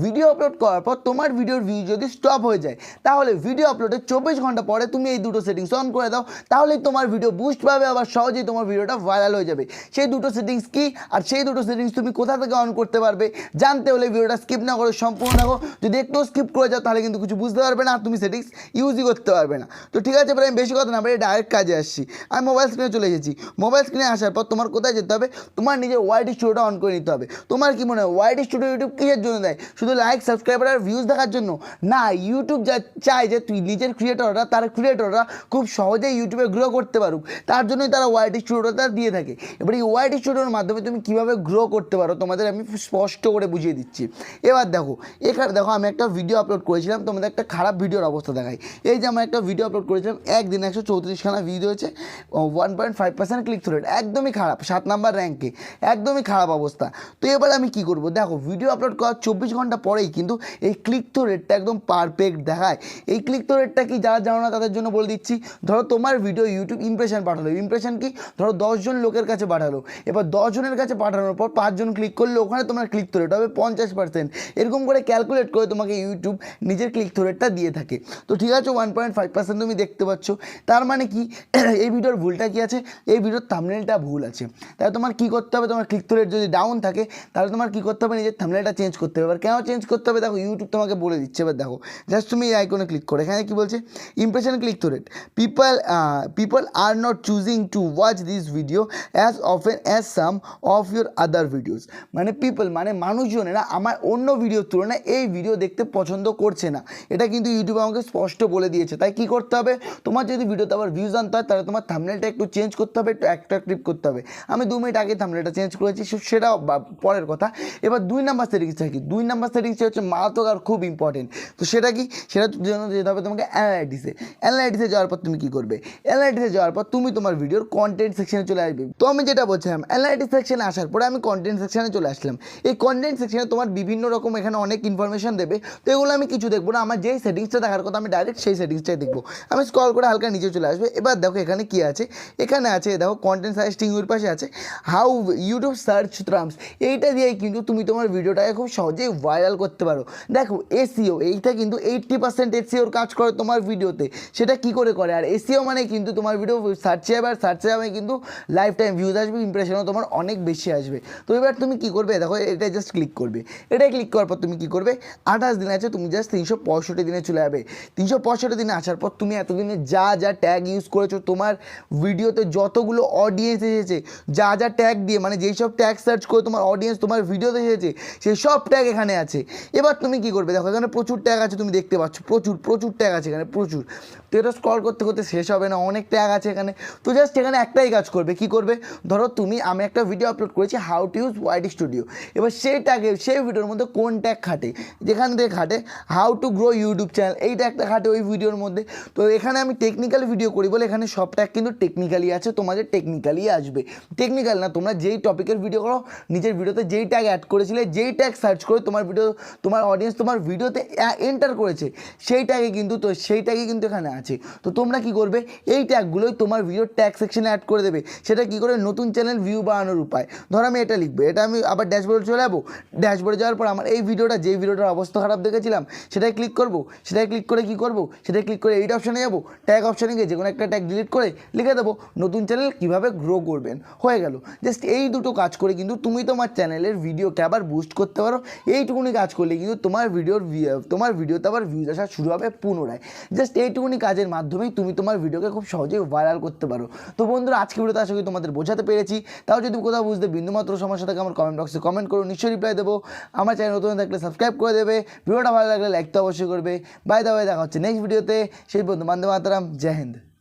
Video upload করার পর তোমার ভিডিওর ভিউ যদি স্টপ হয়ে যায়, তাহলে ভিডিও আপলোডের চব্বিশ ঘণ্টা পরে তুমি এই দুটো সেটিংস অন করে দাও, তাহলেই তোমার ভিডিও বুস্ট পাবে, আবার সহজেই তোমার ভিডিওটা ভাইরাল হয়ে যাবে। সেই দুটো সেটিংস কি? আর সেই দুটো সেটিংস তুমি কোথা থেকে অন করতে পারবে? জানতে হলে ভিডিওটা স্কিপ না করে সম্পূর্ণ দেখো। যদি একটু স্কিপ করে যাও, তাহলে কিন্তু কিছু বুঝতে পারবে না, আর তুমি সেটিংস ইউজই করতে পারবে না। তো ঠিক আছে, এবার আমি বেশি কথা না বলে ডাইরেক্ট কাজে আসছি। আমি মোবাইল স্ক্রিনে চলে এসেছি। মোবাইল স্ক্রিনে আসার পর তোমার কোথায় যেতে হবে? তোমার নিজের ওয়াইডি স্টুডিওটা অন করে নিতে হবে। তোমার কি মনে হয়? ওয়াইডি স্টুডিও ইউটিউব কিসের জন্য দেয়? শুধু লাইক সাবস্ক্রাইবার আর ভিউজ দেখার জন্য। না ইউটিউব যা চায় যে তুই নিজের ক্রিয়েটররা তার ক্রিয়েটররা খুব সহজেই ইউটিউবে গ্রো করতে পারুক। তার জন্যই তারা ওয়াইডি স্টুডিওটা দিয়ে থাকে। এবার এই ওয়াইডি স্টুডিওর মাধ্যমে তুমি কীভাবে গ্রো করতে পারো, তোমাদের আমি স্পষ্ট করে বুঝিয়ে দিচ্ছি। এবার দেখো, এখানে দেখো আমি একটা ভিডিও আপলোড করেছিলাম, তোমাদের একটা খারাপ ভিডিওর অবস্থা দেখাই। এই যে আমার একটা ভিডিও আপলোড করেছিলাম, একদিন একশো চৌত্রিশখানা ভিডিও হয়েছে one point five percent click through rate একদমই খারাপ, সাত নাম্বার র্যাঙ্কে একদমই খারাপ অবস্থা। তো এবার আমি কি করব? দেখো ভিডিও আপলোড করার চব্বিশ ঘণ্টা পরেই কিন্তু এই ক্লিক থ্রু রেটটা একদম পারফেক্ট দেখায়। এই ক্লিক থ্রু রেটটা কি যারা জানো না, তাদের জন্য বলে দিচ্ছি, ধরো তোমার ভিডিও ইউটিউব ইমপ্রেশন পাঠালো। ইমপ্রেশন কি? ধরো দশজন লোকের কাছে পাঠালো। এবার দশজনের কাছে পাঠানোর পর পাঁচজন ক্লিক করলে ওখানে তোমার ক্লিক থ্রু রেট হবে পঞ্চাশ পার্সেন্ট এরকম করে ক্যালকুলেট করে তোমাকে ইউটিউব নিজের ক্লিক থ্রু রেটটা দিয়ে থাকে। তো ঠিক আছে ওয়ান পয়েন্ট ফাইভ পার্সেন্ট তুমি দেখতে পাচ্ছ। তার মানে কি? এই ভিডিওর ভুলটা কি আছে? এই ভিডিওর থামনেলটা ভুল আছে। তাহলে তোমার কি করতে হবে? তোমার ক্লিক থ্রু রেট যদি ডাউন থাকে, তাহলে তোমার কি করতে হবে? নিজের থামনেলটা চেঞ্জ করতে হবে। এবার কেন চেঞ্জ করতে হবে। দেখো ইউটিউব তোমাকে বলে দিচ্ছে। এবার দেখো জাস্ট তুমি এই আইকনে ক্লিক করো। এখানে কি বলছে? Impression click through rate people people are not choosing to watch this video as often as some of your other videos মানে পিপল মানে মানুষজনেরা আমার অন্য ভিডিওর তুলনায় এই ভিডিও দেখতে পছন্দ করছে না। এটা কিন্তু ইউটিউব আমাকে স্পষ্ট বলে দিয়েছে। তাই কি করতে হবে? তোমার যদি ভিডিওতে আবার ভিউজ আনতে হয়, তাহলে তোমার থামনেলটা একটু চেঞ্জ করতে হবে, একটু অ্যাট্রাকটিভ করতে হবে। আমি দু মিনিট আগে থামনেলটা চেঞ্জ করেছি সেটা পরের কথা। এবার দুই নাম্বার সেটিংসটা কি? দুই নাম্বার সেটিংসটা হচ্ছে মারাত্মক আর খুব ইম্পর্টেন্ট তো সেটা কি? সেটা জন্য যেতে হবে তোমাকে অ্যানালাইটিসে অ্যানালাইটিসে যাওয়ার পর তুমি কি করবে? অ্যানালাইটিসে যাওয়ার পর তুমি তোমার ভিডিওর কন্টেন্ট সেকশনে চলে আসবে। তো আমি যেটা বলছিলাম অ্যানালাইটিস সেকশনে আসার পরে আমি কন্টেন্ট সেকশনে চলে আসলাম। এই কন্টেন্ট সেকশনে তোমার বিভিন্ন রকম এখানে অনেক ইনফরমেশন দেবে। তো এগুলো আমি কিছু দেখব না, আমার যেই সেটিংসটা দেখার কথা আমি ডাইরেক্ট সেই সেটিংসটাই দেখব। আমি স্ক্রল করে হালকা নিচে চলে আসবে। এবার দেখো এখানে কি আছে? এখানে আছে, দেখো কন্টেন্ট সাজেস্টিং এর পাশে আছে হাউ ইউটিউব সার্চ ট্রামস এইটা দিয়েই কিন্তু তুমি তোমার ভিডিওটাকে খুব সহজেই ভাইরাল করতে পারো। দেখো এসিও এইটা কিন্তু এইট্টি পার্সেন্ট এসিওর কাজ করে তোমার ভিডিওতে। সেটা কি করে করে? আর এসিও মানে কিন্তু তোমার ভিডিও সার্চে যাবে আর সার্চে যাবে কিন্তু লাইফ টাইম ভিউজ আসবে ইমপ্রেশনও তোমার অনেক বেশি আসবে। তো এবার তুমি কি করবে? দেখো, এটা জাস্ট ক্লিক করবে। এটা ক্লিক করার পর তুমি কি করবে? আঠাশ দিন আছে, তুমি জাস্ট তিনশো পঁয়ষট্টি দিনে চলে যাবে। তিনশো পঁয়ষট্টি দিনে আসার পর তুমি এতদিনে যা যা ট্যাগ ইউজ করেছ, তোমার ভিডিওতে যতগুলো অডিয়েন্স এসেছে, যা যা ট্যাগ দিয়ে মানে যেই সব ট্যাগ সার্চ করে তোমার অডিয়েন্স তোমার ভিডিওতে এসেছে, সেই সব ট্যাগ এখানে আছে। এবার তুমি কি করবে? দেখো, এখানে প্রচুর ট্যাগ আছে, তুমি দেখতে পাচ্ছ। প্রচুর প্রচুর ট্যাগ আছে এখানে, প্রচুর। তো এটা স্ক্রল করতে করতে শেষ হবে না, অনেক ট্যাগ আছে এখানে। তো জাস্ট এখানে একটাই কাজ করবে, কি করবে? ধরো তুমি, আমি একটা ভিডিও আপলোড করেছি how to use wide studio এবার সেই ট্যাগে সেই ভিডিওর মধ্যে কোন ট্যাগ খাটে? যেখান থেকে খাটে how to grow YouTube channel এই ট্যাগটা খাটে ওই ভিডিওর মধ্যে। তো এখানে আমি টেকনিক্যাল ভিডিও করি বলে এখানে সব ট্যাগ কিন্তু টেকনিক্যালি আছে, তোমাদের টেকনিক্যালি আসবে। টেকনিক্যাল না, তোমরা যেই টপিকের ভিডিও করো, নিজের ভিডিওতে যেই ট্যাগ অ্যাড করেছিলে, যেই ট্যাগ সার্চ করে তোমার ভিডিও তোমার অডিয়েন্স তোমার ভিডিওতে এন্টার করেছে। সেই ট্যাগে কিন্তু তো, সেই ট্যাগে কিন্তু এখানে আছে। তো তোমরা কি করবে? এই ট্যাগগুলোই তোমার ভিডিও ট্যাগ সেকশনে অ্যাড করে দেবে। সেটা কি করে? নতুন চ্যানেল ভিউ বাড়ানোর উপায়। ধরো আমি এটা লিখব। এটা আমি আবার ড্যাশবোর্ডে চলে যাব। ড্যাশবোর্ডে যাওয়ার পর আমার এই ভিডিওটা যেই ভিডিওটার অবস্থা খারাপ দেখেছিলাম সেটাই ক্লিক করব। সেটাই ক্লিক করে কি করব? সেটাই ক্লিক করে এইট অপশানে যাব। ট্যাগ অপশানে গিয়ে যে কোনো একটা ট্যাগ ডিলিট করে লিখে দেবো। নতুন চ্যানেল কীভাবে গ্রো করবেন? হয়ে গেল। জাস্ট এই দুটো কাজ করে কিন্তু তুমি তোমার চ্যানেলের ভিডিওকে আবার বুস্ট করতে পারো। এইটুকুনি কাজ করলে কিন্তু তোমার ভিডিওর তোমার ভিডিওতে আবার ভিউজ আসা শুরু হবে পুনরায়। জাস্ট এইটুকুনি কাজের মাধ্যমেই তুমি তোমার ভিডিওকে খুব সহজেই ভাইরাল করতে পারো। তো বন্ধুরা আজকে ভিডিওতে আশা করি তোমাদের বোঝাতে পেরেছি। তাও যদি কোথাও বুঝতে বিন্দুমাত্র সমস্যা থাকে, আমার কমেন্ট বক্সে কমেন্ট করো, নিশ্চয়ই রিপ্লাই দেবো। আমার চ্যানেল নতুন থাকলে সাবস্ক্রাইব করে দেবে। ভিডিওটা ভালো লাগলে লাইক তো অবশ্যই করবে। বাই দা বাই দেখা হচ্ছে নেক্সট ভিডিওতে সেই বন্ধু বান্ধব মাতারাম, জয় হিন্দ।